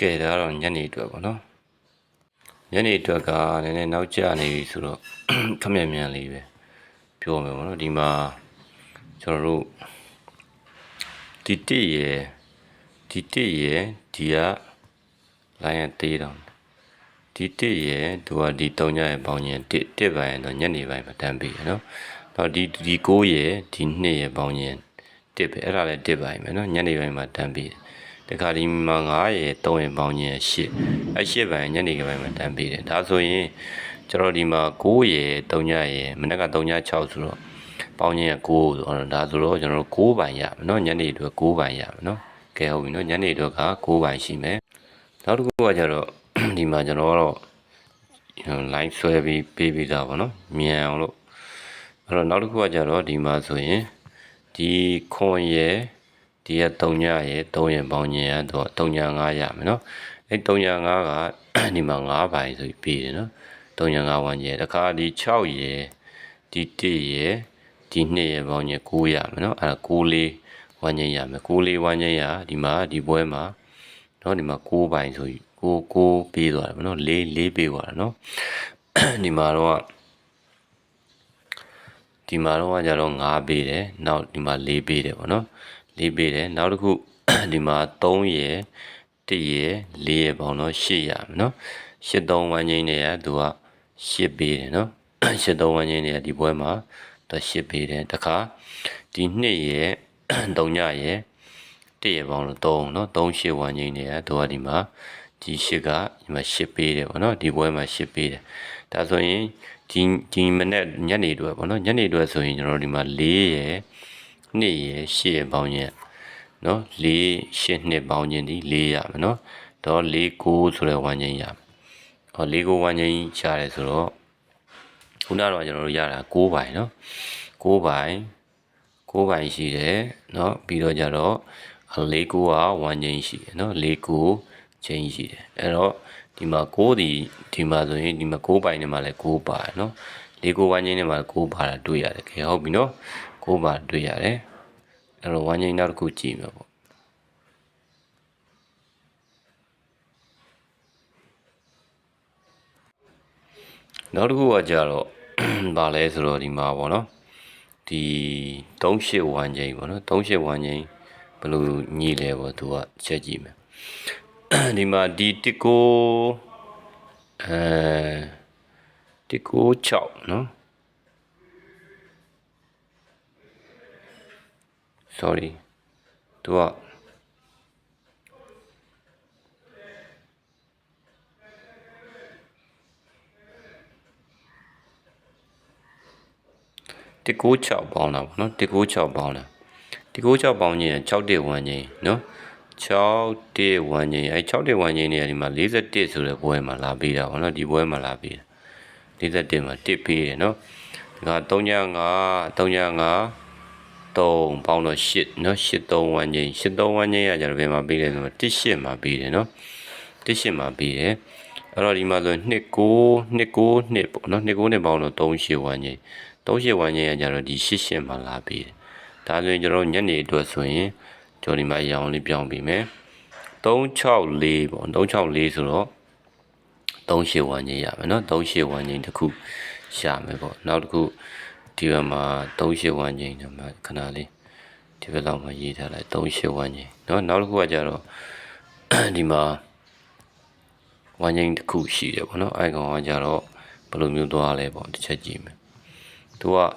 ကဲဒါကတော့ညနေအတွက်ပေါ့နော်ညနေအတွက်ကနည်းနည်းနောက်ကျနေပြီဆိုတော့ခက်မြန်မြန်လေးပဲပြောမယ်ပေါ့နော်ဒီမှာကျွန်တော်တို့ဒီတစ်ရယ်ဒီတစ်ရယ်ဒီကလိုင်းရတေးတောင်ဒီတစ်ရယ်သူကဒီ၃ညရဲ့ပေါင်းရင်တစ်တစ်ပိုင်းတော့ညနေပိုင်းမှာတန်းပြီနော်တော့ဒီဒီ9ရယ်ဒီ2ရယ်ပေါင်းရင်တစ်ပဲအဲ့ဒါလည်းတစ်ပိုင်းပဲနော်ညနေပိုင်းမှာတန်းပြီတ ခါဒီမှာ9ရယ်3ရယ်ပေါင်းရင်8အဲ့8ပိုင်းညနေပိုင်းမှာတန်းပြီတယ်ဒါဆိုရင်ကျွန်တော်ဒီမှာ9ရယ်3ညရယ်မနေ့က3ည6ဆိုတော့ပေါင်းရင်9ဆိုတော့ဒါဆိုတော့ကျွန်တော်တို့9ပိုင်းရမယ်နော်ညနေအတွက်9ပိုင်းရမယ်နော်ကဲဟုတ်ပြီနော်ညနေအတွက်က9ပိုင်းရှိမယ်နောက်တစ်ခုကကျတော့ဒီမှာကျွန်တော်ကတော့ line ဆွဲပြီးပေးပြီးသားပေါ့နော်မြန်အောင်လို့အဲ့တော့နောက်တစ်ခုကကျတော့ဒီမှာဆိုရင်ဒီခွန်ရယ် ဒီက3ညရဲ့3ရင်ပေါင်းခြင်းရတော့3ည5ရမယ်နော်အဲ3ည5ကဒီမှာ5ပိုင်းဆိုပြီးပြီးတယ်နော်3ည5ဝန်းကျင်တခါဒီ6ရဲ့ဒီ1ရဲ့ဒီ2ရဲ့ပေါင်းခြင်း9ရမယ်နော်အဲဒါ9လေးဝန်းကျင်ရမယ်9လေးဝန်းကျင်ရဒီမှာဒီပွဲမှာနော်ဒီမှာ9ပိုင်းဆိုပြီး9 9ပေးသွားတယ်မနော်4 4ပေးသွားတယ်နော်ဒီမှာတော့ဒီမှာတော့ကကြတော့9ပေးတယ်နောက်ဒီမှာ4ပေးတယ်ပေါ့နော် လေးပေးတယ်နောက်တစ်ခုဒီမှာ3ရယ်1ရယ်4ရယ်ပေါင်းတော့8ရမယ်နော်8 3ဝန်းချင်းတွေကသူက8ပေးတယ်နော်8 3ဝန်းချင်းတွေကဒီပွဲမှာတော့8ပေးတယ်တခါဒီ2ရယ်3ညရယ်1ရယ်ပေါင်းတော့3နော်3 8ဝန်းချင်းတွေကသူကဒီမှာဒီရှစ်ကဒီမှာရှစ်ပေးတယ်ပေါ့နော်ဒီပွဲမှာရှစ်ပေးတယ်ဒါဆိုရင်ဒီဒီမနေ့ညနေတွေပေါ့နော်ညနေတွေဆိုရင်ကျွန်တော်ဒီမှာ၄ရယ် 2ရယ်8ရယ်ပေါင်းရင်เนาะ4 8နှစ်ပေါင်းချင်းဒီ4ရမယ်เนาะတော့4 9ဆိုတဲ့ဝမ်းချင်းရမယ်ဟော4 9ဝမ်းချင်းရတယ်ဆိုတော့ခုနကတော့ကျွန်တော်တို့ရတာ6ပိုင်းเนาะ6ပိုင်း6ပိုင်းရှိတယ်เนาะပြီးတော့ကြတော့၄ကူက1ချင်းရှိတယ်เนาะ၄ကူချင်းရှိတယ်အဲ့တော့ဒီမှာ6ဒီဒီမှာဆိုရင်ဒီမှာ6ပိုင်းနေမှာလည်း6ပါတယ်เนาะ၄ကူ1ချင်းနေမှာ6ပါတာတွေ့ရတယ်ခင်ဟုတ်ပြီเนาะ 6ပါတွေ့ရတယ်အဲ့တော့1ချင်းနောက်တစ်ခုကြည့်မယ်ပေါ့နောက်တစ်ခုကကြတော့ဗာလဲဆိုတော့ဒီမှာပေါ့နော်ဒီ38ဝမ်းချင်းပေါ့နော်38ဝမ်းချင်းဘယ်လိုညီလဲပေါ့သူကချက်ကြည့်မယ်ဒီမှာဒီတစ်ကိုအဲတစ်ကို6နော် sorry သူက196ပေါင်းတာပေါ့နော်196ပေါင်းတာ196ပေါင်းချင်း6တက်1ချင်းနော်6တက်1ချင်းအဲ6တက်1ချင်းနေရာဒီမှာ41ဆိုတဲ့ဘွဲမှာလာပေးတာပေါ့နော်ဒီဘွဲမှာလာပေးတာ41မှာ1ပေးတယ်နော်ဒါက3ည5 3ည5 3ပေါင်းတော့8เนาะ83ဝန်းချင်း83ဝန်းချင်းရကြတော့ဘယ်မှာပေးလဲဆိုတော့18မှာပေးတယ်เนาะ18မှာပေးတယ်အဲ့တော့ဒီမှာဆို29 29နှစ်ပေါ့เนาะ29နှစ်ပေါင်းတော့38ဝန်းချင်း38ဝန်းချင်းရကြတော့ဒီ88မှာလာပေးတယ်ဒါဆိုရင်ကျွန်တော်ညနေအတွက်ဆိုရင်ကျွန်တော်ဒီမှာအရောင်လေးပြောင်းပေးမယ်364ပေါ့364ဆိုတော့38ဝန်းချင်းရမယ်เนาะ38ဝန်းချင်းတစ်ခုရှာမယ်ပေါ့နောက်တစ်ခု ဒီဘက်မှာ38ဝန်းချင်းဒီမှာခဏလေးဒီဘက်လောက်မှာရေးထားလိုက်38ဝန်းချင်းเนาะနောက်တစ်ခုကကြတော့ဒီမှာဝန်းချင်းတစ်ခုရှိတယ်ပေါ့เนาะအဲကောင်ကကြတော့ဘယ်လိုမျိုးသွားလဲပေါ့တစ်ချက်ကြည့်မယ်သူကအဲ့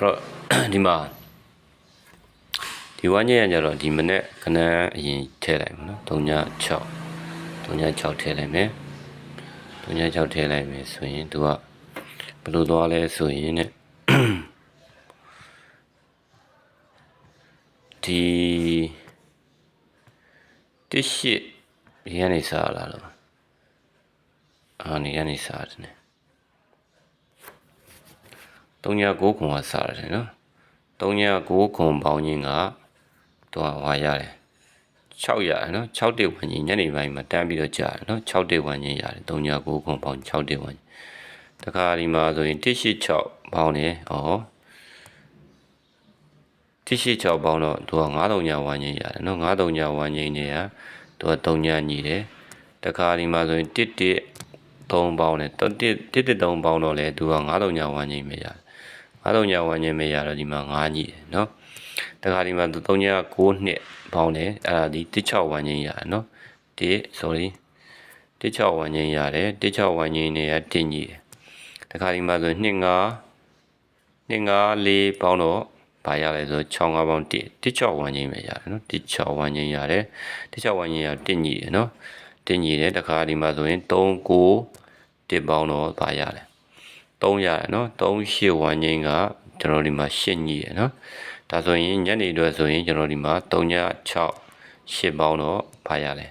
တော့ဒီမှာ ဒီဝမ်းညရကြတော့ဒီမနေ့ခဏအရင်ထည့်လိုက်မယ်နော်36 36ထည့်လိုက်မယ်36ထည့်လိုက်မယ်ဆိုရင်သူကဘယ်လိုသွားလဲဆိုရင်ねဒီတစ်ရှိဒီကနေစားလာတော့အာနေကနေစားတယ်ね39ခွန်ကစားရတယ်နော်39ခွန်ပေါင်းခြင်းက တော့ဟွာရတယ်6ရတယ်နော်6တက်ဝင်ကြီးညနေပိုင်းမှာတန်းပြီးတော့ကြာတယ်နော်6တက်ဝင်ကြီးရတယ်39ခွန်ပေါင်း6တက်ဝင်တခါဒီမှာဆိုရင်186ပေါင်းတယ်ဩတိရှိ6ပေါင်းတော့သူက9000ညာဝန်းကျင်ရတယ်နော်9000ညာဝန်းကျင်နေရသူက3ညာညီတယ်တခါဒီမှာဆိုရင်1 1 3ပေါင်းတယ်1 1 1 3ပေါင်းတော့လေသူက9000ညာဝန်းကျင်ပဲရတယ်9000ညာဝန်းကျင်ပဲရတော့ဒီမှာ9ညီတယ်နော် တခါဒီမှာသူ3ညာ9နှစ်ပေါင်းတယ်အဲ့ဒါဒီ16ဝန်းကျင်ရတယ်နော်1 sorry 16ဝန်းကျင်ရတယ်16ဝန်းကျင်နေရတင်ညီတယ်တခါဒီမှာဆို2 5 2 5 4ပေါင်းတော့ဘာရလဲဆို6 5ပေါင်း1 16ဝန်းကျင်ပဲရတယ်နော်16ဝန်းကျင်ရတယ်16ဝန်းကျင်ရတင်ညီတယ်နော်တင်ညီတယ်တခါဒီမှာဆိုရင်3 9 1ပေါင်းတော့ဘာရလဲ3ရတယ်နော်3 8ဝန်းကျင်ကကျွန်တော်ဒီမှာ8ညီရယ်နော် ဒါဆိုရင်ညနေအတွက်ဆိုရင်ကျွန်တော်ဒီမှာ3ည6 8ပေါင်းတော့ဘာရလဲ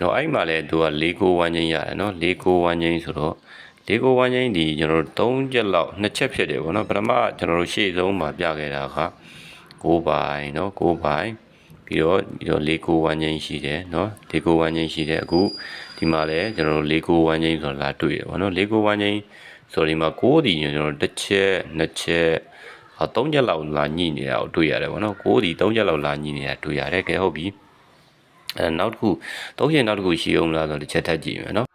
တော့အဲ့မှာလဲသူက၄ကိုဝန်းချင်းရတယ်နော်၄ကိုဝန်းချင်းဆိုတော့၄ကိုဝန်းချင်းဒီကျွန်တော်တို့၃ချက်လောက်နှစ်ချက်ဖြစ်တယ်ဗောနော်ပထမကျွန်တော်တို့ရှေ့ဆုံးမှာပြခဲ့တာက9ပိုင်းနော်9ပိုင်းပြီးတော့ပြီးတော့၄ကိုဝန်းချင်းရှိတယ်နော်၄ကိုဝန်းချင်းရှိတယ်အခုဒီမှာလဲကျွန်တော်တို့၄ကိုဝန်းချင်းဆိုတာလာတွေ့တယ်ဗောနော်၄ကိုဝန်းချင်းဆိုတော့ဒီမှာ9ဒီကျွန်တော်တို့တစ်ချက်နှစ်ချက် ဟော၃ချက်လောက်လာညှိနေတာကိုတွေ့ရတယ်ဗောနော်9ဒီ၃ချက်လောက်လာညှိနေတာတွေ့ရတယ်ကဲဟုတ်ပြီအဲနောက်တစ်ခုသုံးရင်နောက်တစ်ခုရှိအောင်လားဆိုတော့တစ်ချက်ထပ်ကြည့်မယ်နော်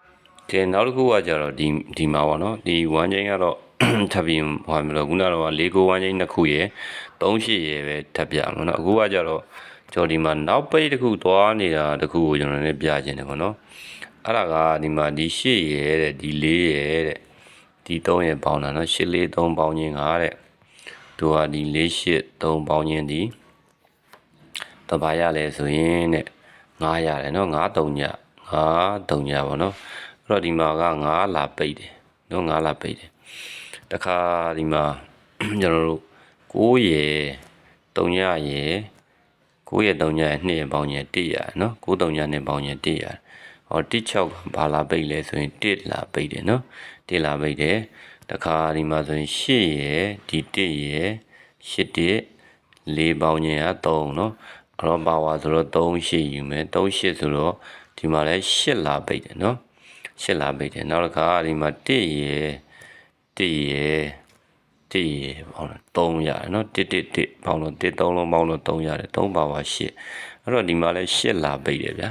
ကဲနောက်တစ်ခုကကြတော့ဒီဒီမှာပေါ့နော်ဒီ1ချင်းကတော့ထပ်ပြီးဟောမလို့ခုနကတော့၄ကို1ချင်းနှစ်ခုရယ်3ရှစ်ရယ်ပဲထပ်ပြမှာနော်အခုကကြတော့ကျွန်တော်ဒီမှာနောက်ပိတ်တစ်ခုသွားနေတာတစ်ခုကိုကျွန်တော်လည်းပြခြင်းတယ်ပေါ့နော်အဲ့ဒါကဒီမှာဒီရှစ်ရယ်တဲ့ဒီ၄ရယ်တဲ့ဒီ3ရယ်ပေါင်းတာနော်ရှစ်လေး3ပေါင်းခြင်းကတဲ့ သူကဒီ၄ရှစ်3ပေါင်းခြင်းဒီတဘာရလဲဆိုရင်တဲ့9ရတယ်နော်9 3ည9 3ညပါနော်အဲ့တော့ဒီမှာက9လာပိတ်တယ်နော်9လာပိတ်တယ်တခါဒီမှာကျွန်တော်တို့9ရယ်3ညရယ်9ရယ်3ညရယ်2ရယ်ပေါင်းရယ်1ရယ်နော်9 3ညနဲ့ပေါင်းရယ်1ရယ်ဟော16ဘာလာပိတ်လဲဆိုရင်1လာပိတ်တယ်နော်1လာပိတ်တယ် တခါဒီမှာဆိုရင်8ရယ်ဒီ1ရယ်8 1 4ပေါင်းခြင်းက3နော်အဲ့တော့ပါဝါဆိုတော့3ရှစ်ယူမယ်3ရှစ်ဆိုတော့ဒီမှာလဲ8လာပိတ်တယ်နော်8လာပိတ်တယ်နောက်တစ်ခါဒီမှာ1ရယ်1ရယ်1ရယ်ပေါင်းတော့3ရတယ်နော်1 1 1ပေါင်းတော့1 3လုံးပေါင်းတော့3ရတယ်3ပါဝါ8အဲ့တော့ဒီမှာလဲ8လာပိတ်တယ်ဗျာ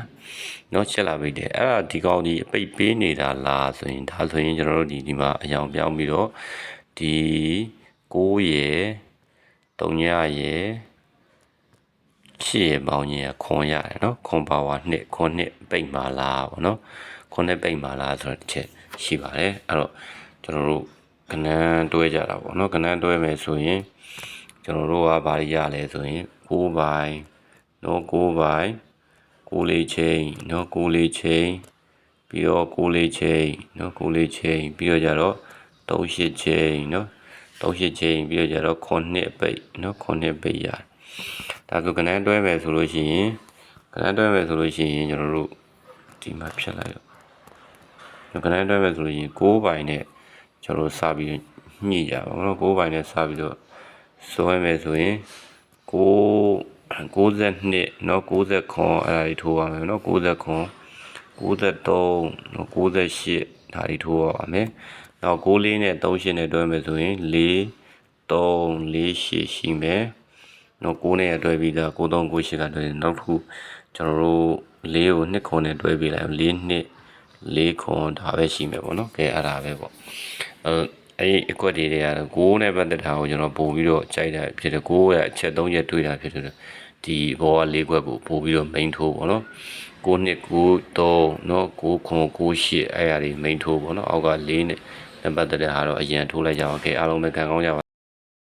နော်8လာပိတ်တယ်အဲ့ဒါဒီကောင်ဒီအပိတ်ပေးနေတာလားဆိုရင်ဒါဆိုရင်ကျွန်တော်တို့ဒီဒီမှာအယောင်ပြောင်းပြီးတော့ဒီ9ရယ်3ညရယ်ဖြစ်ရပေါင်းကြီးခွန်ရတယ်နော်ခွန်ပါဝါနှစ်ခွန်နှစ်ပိတ်မာလားဗောနော်ခွန်နှစ်ပိတ်မာလားဆိုတော့တစ်ချက်ရှိပါတယ်အဲ့တော့ကျွန်တော်တို့ကနန်းတွဲကြတာဗောနော်ကနန်းတွဲမယ်ဆိုရင်ကျွန်တော်တို့ကဘာရလဲဆိုရင်6ပိုင်းနော်6ပိုင်း 6လေးချိန်နော်6လေးချိန်ပြီးတော့6လေးချိန်နော်6လေးချိန်ပြီးတော့ကြတော့3ရှစ်ချိန်နော်3ရှစ်ချိန်ပြီးတော့ကြတော့ခွန်နှစ်ပိတ်နော်ခွန်နှစ်ပိတ်ရတယ်ဒါဆိုကနန်းတွဲမယ်ဆိုလို့ရှိရင်ကနန်းတွဲမယ်ဆိုလို့ရှိရင်ကျွန်တော်တို့ဒီမှာဖြတ်လိုက်တော့ကနန်းတွဲမယ်ဆိုလို့ရှိရင်6ပိုင်နဲ့ကျွန်တော်တို့စပြီးညှိကြပါဘောနော်6ပိုင်နဲ့စပြီးတော့စွဲမယ်ဆိုရင်6 92เนาะ60ခွန်အဲ့ဒါတွေထိုးပါမယ်เนาะ60ခွန်93เนาะ98ဒါတွေထိုးပါမယ်နောက်6လေးနဲ့38နဲ့တွဲမယ်ဆိုရင်4 3 4 8ရှိမယ်နော်6နဲ့တွဲပြီးသား93 98ကတွဲနောက်တစ်ခုကျွန်တော်တို့၄ကို2ခွန်နဲ့တွဲပြီးလိုက်4နှစ်၄ခွန်ဒါပဲရှိမယ်ပေါ့နော်ကဲအဲ့ဒါပဲပေါ့အဲ အဲ့အကွက်တွေတွေကတော့6နဲ့ပတ်သက်တာကိုကျွန်တော်ပို့ပြီးတော့ကြိုက်တာဖြစ်တယ်6ရဲ့အချက်3ချက်တွေးတာဖြစ်တယ်ဒီဘောက၄ခွက်ကိုပို့ပြီးတော့ main ထိုးပေါ့နော်9နှစ်9 3เนาะ9ခွန်9 8အဲ့အရာတွေ main ထိုးပေါ့နော်အောက်က4နဲ့ပတ်သက်တဲ့ဟာတော့အရင်ထိုးလိုက်ကြအောင်ကဲအားလုံးပဲခံကောင်းကြပါ